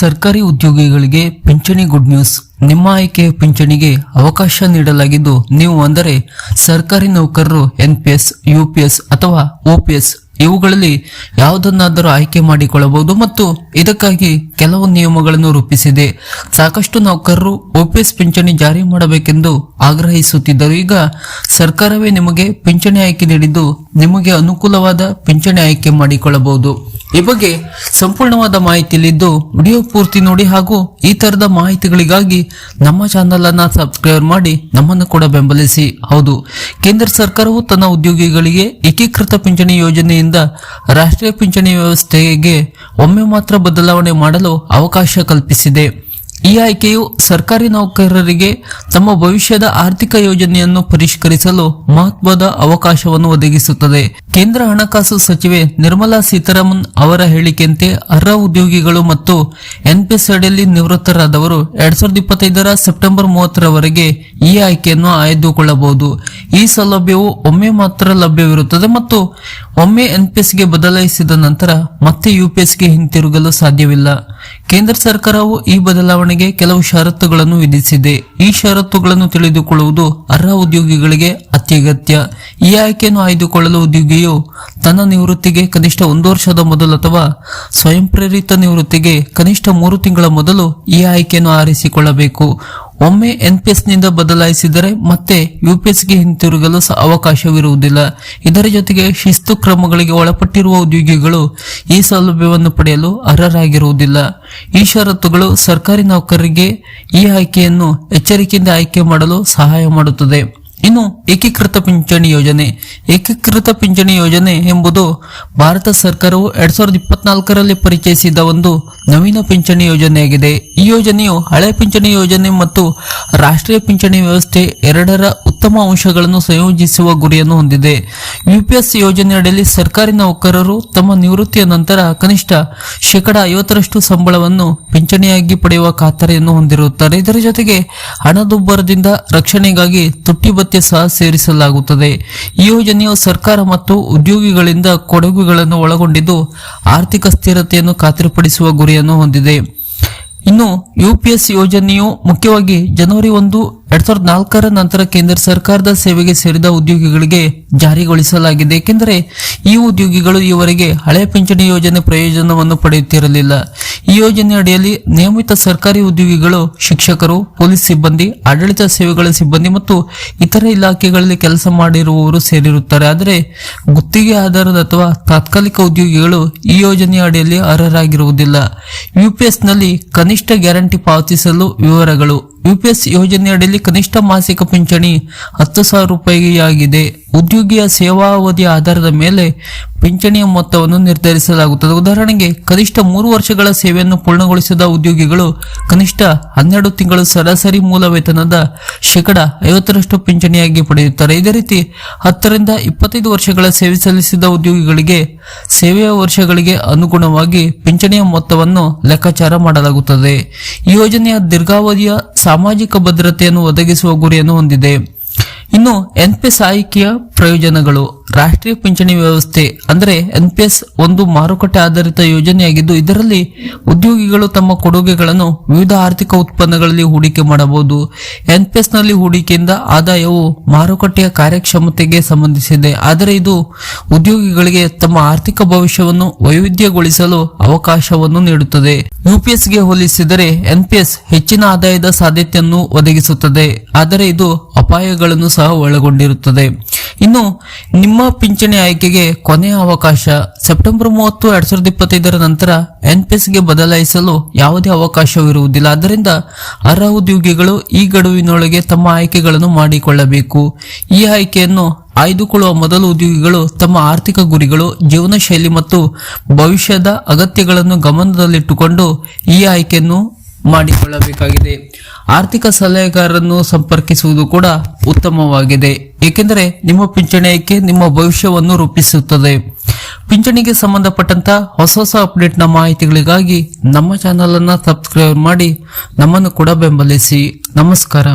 ಸರ್ಕಾರಿ ಉದ್ಯೋಗಿಗಳಿಗೆ ಪಿಂಚಣಿ ಗುಡ್ ನ್ಯೂಸ್ ನಿಮ್ಮ ಆಯ್ಕೆಯ ಪಿಂಚಣಿಗೆ ಅವಕಾಶ ನೀಡಲಾಗಿದ್ದು ನೀವು ಅಂದರೆ ಸರ್ಕಾರಿ ನೌಕರರು ಎನ್ಪಿಎಸ್ ಯುಪಿಎಸ್ ಅಥವಾ ಓಪಿಎಸ್ ಇವುಗಳಲ್ಲಿ ಯಾವುದನ್ನಾದರೂ ಆಯ್ಕೆ ಮಾಡಿಕೊಳ್ಳಬಹುದು ಮತ್ತು ಇದಕ್ಕಾಗಿ ಕೆಲವು ನಿಯಮಗಳನ್ನು ರೂಪಿಸಿದೆ. ಸಾಕಷ್ಟು ನೌಕರರು ಓಪಿಎಸ್ ಪಿಂಚಣಿ ಜಾರಿ ಮಾಡಬೇಕೆಂದು ಆಗ್ರಹಿಸುತ್ತಿದ್ದರು. ಈಗ ಸರ್ಕಾರವೇ ನಿಮಗೆ ಪಿಂಚಣಿ ಆಯ್ಕೆ ನೀಡಿದ್ದು ನಿಮಗೆ ಅನುಕೂಲವಾದ ಪಿಂಚಣಿ ಆಯ್ಕೆ ಮಾಡಿಕೊಳ್ಳಬಹುದು. ಈ ಬಗ್ಗೆ ಸಂಪೂರ್ಣವಾದ ಮಾಹಿತಿಯಲ್ಲಿದ್ದು ವಿಡಿಯೋ ಪೂರ್ತಿ ನೋಡಿ ಹಾಗೂ ಈ ತರದ ಮಾಹಿತಿಗಳಿಗಾಗಿ ನಮ್ಮ ಚಾನೆಲ್ ಅನ್ನ ಸಬ್ಸ್ಕ್ರೈಬ್ ಮಾಡಿ ನಮ್ಮನ್ನು ಕೂಡ ಬೆಂಬಲಿಸಿ. ಹೌದು, ಕೇಂದ್ರ ಸರ್ಕಾರವು ತನ್ನ ಉದ್ಯೋಗಿಗಳಿಗೆ ಏಕೀಕೃತ ಪಿಂಚಣಿ ಯೋಜನೆಯಿಂದ ರಾಷ್ಟ್ರೀಯ ಪಿಂಚಣಿ ವ್ಯವಸ್ಥೆಗೆ ಒಮ್ಮೆ ಮಾತ್ರ ಬದಲಾವಣೆ ಮಾಡಲು ಅವಕಾಶ ಕಲ್ಪಿಸಿದೆ. ಈ ಆಯ್ಕೆಯು ಸರ್ಕಾರಿ ನೌಕರರಿಗೆ ತಮ್ಮ ಭವಿಷ್ಯದ ಆರ್ಥಿಕ ಯೋಜನೆಯನ್ನು ಪರಿಷ್ಕರಿಸಲು ಮಹತ್ವದ ಅವಕಾಶವನ್ನು ಒದಗಿಸುತ್ತದೆ. ಕೇಂದ್ರ ಹಣಕಾಸು ಸಚಿವೆ ನಿರ್ಮಲಾ ಸೀತಾರಾಮನ್ ಅವರ ಹೇಳಿಕೆಯಂತೆ ಅರ್ಹ ಉದ್ಯೋಗಿಗಳು ಮತ್ತು ಎನ್ಪಿಎಸ್ ಅಡಿಯಲ್ಲಿ ನಿವೃತ್ತರಾದವರು ಎರಡ್ ಸಾವಿರದ ಇಪ್ಪತ್ತೈದರ ಸೆಪ್ಟೆಂಬರ್ ಮೂವತ್ತರವರೆಗೆ ಈ ಆಯ್ಕೆಯನ್ನು ಆಯ್ದುಕೊಳ್ಳಬಹುದು. ಈ ಸೌಲಭ್ಯವು ಒಮ್ಮೆ ಮಾತ್ರ ಲಭ್ಯವಿರುತ್ತದೆ ಮತ್ತು ಒಮ್ಮೆ ಎನ್ಪಿಎಸ್ಗೆ ಬದಲಾಯಿಸಿದ ನಂತರ ಮತ್ತೆ ಯುಪಿಎಸ್ಗೆ ಹಿಂತಿರುಗಲು ಸಾಧ್ಯವಿಲ್ಲ. ಕೇಂದ್ರ ಸರ್ಕಾರವು ಈ ಬದಲಾವಣೆಗೆ ಕೆಲವು ಷರತ್ತುಗಳನ್ನು ವಿಧಿಸಿದೆ. ಈ ಷರತ್ತುಗಳನ್ನು ತಿಳಿದುಕೊಳ್ಳುವುದು ಅರ್ಹ ಉದ್ಯೋಗಿಗಳಿಗೆ ಅತ್ಯಗತ್ಯ ಈ ಆಯ್ಕೆಯನ್ನು ಆಯ್ದುಕೊಳ್ಳಲು ಉದ್ಯೋಗಿಯು ತನ್ನ ನಿವೃತ್ತಿಗೆ ಕನಿಷ್ಠ ಒಂದು ವರ್ಷದ ಮೊದಲು ಅಥವಾ ಸ್ವಯಂ ಪ್ರೇರಿತ ನಿವೃತ್ತಿಗೆ ಕನಿಷ್ಠ ಮೂರು ತಿಂಗಳ ಮೊದಲು ಈ ಆಯ್ಕೆಯನ್ನು ಆರಿಸಿಕೊಳ್ಳಬೇಕು. ಒಮ್ಮೆ ಎನ್ಪಿಎಸ್ನಿಂದ ಬದಲಾಯಿಸಿದರೆ ಮತ್ತೆ ಯುಪಿಎಸ್ಗೆ ಹಿಂತಿರುಗಲು ಅವಕಾಶವಿರುವುದಿಲ್ಲ. ಇದರ ಜೊತೆಗೆ ಶಿಸ್ತು ಕ್ರಮಗಳಿಗೆ ಒಳಪಟ್ಟಿರುವ ಉದ್ಯೋಗಿಗಳು ಈ ಸೌಲಭ್ಯವನ್ನು ಪಡೆಯಲು ಅರ್ಹರಾಗಿರುವುದಿಲ್ಲ. ಈ ಷರತ್ತುಗಳು ಸರ್ಕಾರಿ ನೌಕರರಿಗೆ ಈ ಆಯ್ಕೆಯನ್ನು ಎಚ್ಚರಿಕೆಯಿಂದ ಆಯ್ಕೆ ಮಾಡಲು ಸಹಾಯ ಮಾಡುತ್ತದೆ. ಇನ್ನು ಏಕೀಕೃತ ಪಿಂಚಣಿ ಯೋಜನೆ. ಏಕೀಕೃತ ಪಿಂಚಣಿ ಯೋಜನೆ ಎಂಬುದು ಭಾರತ ಸರ್ಕಾರವು ಎರಡ್ ಸಾವಿರದ ಇಪ್ಪತ್ನಾಲ್ಕರಲ್ಲಿ ಪರಿಚಯಿಸಿದ ಒಂದು ನವೀನ ಪಿಂಚಣಿ ಯೋಜನೆಯಾಗಿದೆ. ಈ ಯೋಜನೆಯು ಹಳೆ ಪಿಂಚಣಿ ಯೋಜನೆ ಮತ್ತು ರಾಷ್ಟ್ರೀಯ ಪಿಂಚಣಿ ವ್ಯವಸ್ಥೆ ಎರಡರ ಉತ್ತಮ ಅಂಶಗಳನ್ನು ಸಂಯೋಜಿಸುವ ಗುರಿಯನ್ನು ಹೊಂದಿದೆ. ಯುಪಿಎಸ್ ಯೋಜನೆಯಡಿಯಲ್ಲಿ ಸರ್ಕಾರಿ ನೌಕರರು ತಮ್ಮ ನಿವೃತ್ತಿಯ ನಂತರ ಕನಿಷ್ಠ ಶೇಕಡ ಐವತ್ತರಷ್ಟು ಸಂಬಳವನ್ನು ಪಿಂಚಣಿಯಾಗಿ ಪಡೆಯುವ ಖಾತರಿಯನ್ನು ಹೊಂದಿರುತ್ತಾರೆ. ಇದರ ಜೊತೆಗೆ ಹಣದುಬ್ಬರದಿಂದ ರಕ್ಷಣೆಗಾಗಿ ತುಟ್ಟಿ ಭತ್ಯೆ ಸಹ ಸೇರಿಸಲಾಗುತ್ತದೆ. ಈ ಯೋಜನೆಯು ಸರ್ಕಾರ ಮತ್ತು ಉದ್ಯೋಗಿಗಳಿಂದ ಕೊಡುಗೆಗಳನ್ನು ಒಳಗೊಂಡಿದ್ದು ಆರ್ಥಿಕ ಸ್ಥಿರತೆಯನ್ನು ಖಾತ್ರಿಪಡಿಸುವ ಗುರಿಯನ್ನು ಹೊಂದಿದೆ. ಇನ್ನು ಯುಪಿಎಸ್ ಯೋಜನೆಯು ಮುಖ್ಯವಾಗಿ ಜನವರಿ ಒಂದು ಎರಡ್ ಸಾವಿರದ ನಾಲ್ಕರ ನಂತರ ಕೇಂದ್ರ ಸರ್ಕಾರದ ಸೇವೆಗೆ ಸೇರಿದ ಉದ್ಯೋಗಿಗಳಿಗೆ ಜಾರಿಗೊಳಿಸಲಾಗಿದೆ. ಏಕೆಂದರೆ ಈ ಉದ್ಯೋಗಿಗಳು ಈವರೆಗೆ ಹಳೆ ಪಿಂಚಣಿ ಯೋಜನೆ ಪ್ರಯೋಜನವನ್ನು ಪಡೆಯುತ್ತಿರಲಿಲ್ಲ. ಈ ಯೋಜನೆ ಅಡಿಯಲ್ಲಿ ನಿಯಮಿತ ಸರ್ಕಾರಿ ಉದ್ಯೋಗಿಗಳು, ಶಿಕ್ಷಕರು, ಪೊಲೀಸ್ ಸಿಬ್ಬಂದಿ, ಆಡಳಿತ ಸೇವೆಗಳ ಸಿಬ್ಬಂದಿ ಮತ್ತು ಇತರ ಇಲಾಖೆಗಳಲ್ಲಿ ಕೆಲಸ ಮಾಡಿರುವವರು ಸೇರಿರುತ್ತಾರೆ. ಆದರೆ ಗುತ್ತಿಗೆ ಆಧಾರದ ಅಥವಾ ತಾತ್ಕಾಲಿಕ ಉದ್ಯೋಗಿಗಳು ಈ ಯೋಜನೆಯ ಅಡಿಯಲ್ಲಿ ಅರ್ಹರಾಗಿರುವುದಿಲ್ಲ. ಯುಪಿಎಸ್ನಲ್ಲಿ ಕನಿಷ್ಠ ಗ್ಯಾರಂಟಿ ಪಾವತಿಸಲು ವಿವರಗಳು. ಯುಪಿಎಸ್ ಯೋಜನೆಯಡಿಯಲ್ಲಿ ಕನಿಷ್ಠ ಮಾಸಿಕ ಪಿಂಚಣಿ ಹತ್ತು ಸಾವಿರ ರೂಪಾಯಿಯಾಗಿದೆ. ಉದ್ಯೋಗಿಯ ಸೇವಾವಧಿಯ ಆಧಾರದ ಮೇಲೆ ಪಿಂಚಣಿಯ ಮೊತ್ತವನ್ನು ನಿರ್ಧರಿಸಲಾಗುತ್ತದೆ. ಉದಾಹರಣೆಗೆ, ಕನಿಷ್ಠ ಮೂರು ವರ್ಷಗಳ ಸೇವೆಯನ್ನು ಪೂರ್ಣಗೊಳಿಸಿದ ಉದ್ಯೋಗಿಗಳು ಕನಿಷ್ಠ ಹನ್ನೆರಡು ತಿಂಗಳು ಸರಾಸರಿ ಮೂಲ ವೇತನದ ಶೇಕಡ ಐವತ್ತರಷ್ಟು ಪಿಂಚಣಿಯಾಗಿ ಪಡೆಯುತ್ತಾರೆ. ಇದೇ ರೀತಿ ಹತ್ತರಿಂದ ಇಪ್ಪತ್ತೈದು ವರ್ಷಗಳ ಸೇವೆ ಸಲ್ಲಿಸಿದ ಉದ್ಯೋಗಿಗಳಿಗೆ ಸೇವೆಯ ವರ್ಷಗಳಿಗೆ ಅನುಗುಣವಾಗಿ ಪಿಂಚಣಿಯ ಮೊತ್ತವನ್ನು ಲೆಕ್ಕಾಚಾರ ಮಾಡಲಾಗುತ್ತದೆ. ಈ ಯೋಜನೆಯ ದೀರ್ಘಾವಧಿಯ ಸಾಮಾಜಿಕ ಭದ್ರತೆಯನ್ನು ಒದಗಿಸುವ ಗುರಿಯನ್ನು ಹೊಂದಿದೆ. ಇನ್ನು ಎನ್ಪಿಎಸ್ ಆಯ್ಕೆಯ ಪ್ರಯೋಜನಗಳು. ರಾಷ್ಟ್ರೀಯ ಪಿಂಚಣಿ ವ್ಯವಸ್ಥೆ ಅಂದರೆ ಎನ್ಪಿಎಸ್ ಒಂದು ಮಾರುಕಟ್ಟೆ ಆಧಾರಿತ ಯೋಜನೆಯಾಗಿದ್ದು, ಇದರಲ್ಲಿ ಉದ್ಯೋಗಿಗಳು ತಮ್ಮ ಕೊಡುಗೆಗಳನ್ನು ವಿವಿಧ ಆರ್ಥಿಕ ಉತ್ಪನ್ನಗಳಲ್ಲಿ ಹೂಡಿಕೆ ಮಾಡಬಹುದು. ಎನ್ಪಿಎಸ್ನಲ್ಲಿ ಹೂಡಿಕೆಯಿಂದ ಆದಾಯವು ಮಾರುಕಟ್ಟೆಯ ಕಾರ್ಯಕ್ಷಮತೆಗೆ ಸಂಬಂಧಿಸಿದೆ. ಆದರೆ ಇದು ಉದ್ಯೋಗಿಗಳಿಗೆ ತಮ್ಮ ಆರ್ಥಿಕ ಭವಿಷ್ಯವನ್ನು ವೈವಿಧ್ಯಗೊಳಿಸಲು ಅವಕಾಶವನ್ನು ನೀಡುತ್ತದೆ. ಯುಪಿಎಸ್ಗೆ ಹೋಲಿಸಿದರೆ ಎನ್ಪಿಎಸ್ ಹೆಚ್ಚಿನ ಆದಾಯದ ಸಾಧ್ಯತೆಯನ್ನು ಒದಗಿಸುತ್ತದೆ. ಆದರೆ ಇದು ಅಪಾಯಗಳನ್ನು ಸಹ ಒಳಗೊಂಡಿರುತ್ತದೆ. ಇನ್ನು, ನಿಮ್ಮ ಪಿಂಚಣಿ ಆಯ್ಕೆಗೆ ಕೊನೆಯ ಅವಕಾಶ ಸೆಪ್ಟೆಂಬರ್ ಮೂವತ್ತು, ಎರಡ್ ಸಾವಿರದ ಇಪ್ಪತ್ತೈದರ ನಂತರ ಎನ್ಪಿಎಸ್ಗೆ ಬದಲಾಯಿಸಲು ಯಾವುದೇ ಅವಕಾಶವಿರುವುದಿಲ್ಲ. ಆದ್ದರಿಂದ ಅರ್ಹ ಉದ್ಯೋಗಿಗಳು ಈ ಗಡುವಿನೊಳಗೆ ತಮ್ಮ ಆಯ್ಕೆಗಳನ್ನು ಮಾಡಿಕೊಳ್ಳಬೇಕು. ಈ ಆಯ್ಕೆಯನ್ನು ಆಯ್ದುಕೊಳ್ಳುವ ಮೊದಲು ಉದ್ಯೋಗಿಗಳು ತಮ್ಮ ಆರ್ಥಿಕ ಗುರಿಗಳು ಜೀವನ ಶೈಲಿ ಮತ್ತು ಭವಿಷ್ಯದ ಅಗತ್ಯಗಳನ್ನು ಗಮನದಲ್ಲಿಟ್ಟುಕೊಂಡು ಈ ಆಯ್ಕೆಯನ್ನು ಮಾಡಿಕೊಳ್ಳಬೇಕಾಗಿದೆ. ಆರ್ಥಿಕ ಸಲಹೆಗಾರರನ್ನು ಸಂಪರ್ಕಿಸುವುದು ಕೂಡ ಉತ್ತಮವಾಗಿದೆ. ಏಕೆಂದರೆ ನಿಮ್ಮ ಪಿಂಚಣಿಯಕ್ಕೆ ನಿಮ್ಮ ಭವಿಷ್ಯವನ್ನು ರೂಪಿಸುತ್ತದೆ. ಪಿಂಚಣಿಗೆ ಸಂಬಂಧಪಟ್ಟಂತ ಹೊಸ ಹೊಸ ಅಪ್ಡೇಟ್ನ ಮಾಹಿತಿಗಳಿಗಾಗಿ ನಮ್ಮ ಚಾನಲ್ ಅನ್ನು ಸಬ್ಸ್ಕ್ರೈಬ್ ಮಾಡಿ ನಮ್ಮನ್ನು ಕೂಡ ಬೆಂಬಲಿಸಿ. ನಮಸ್ಕಾರ.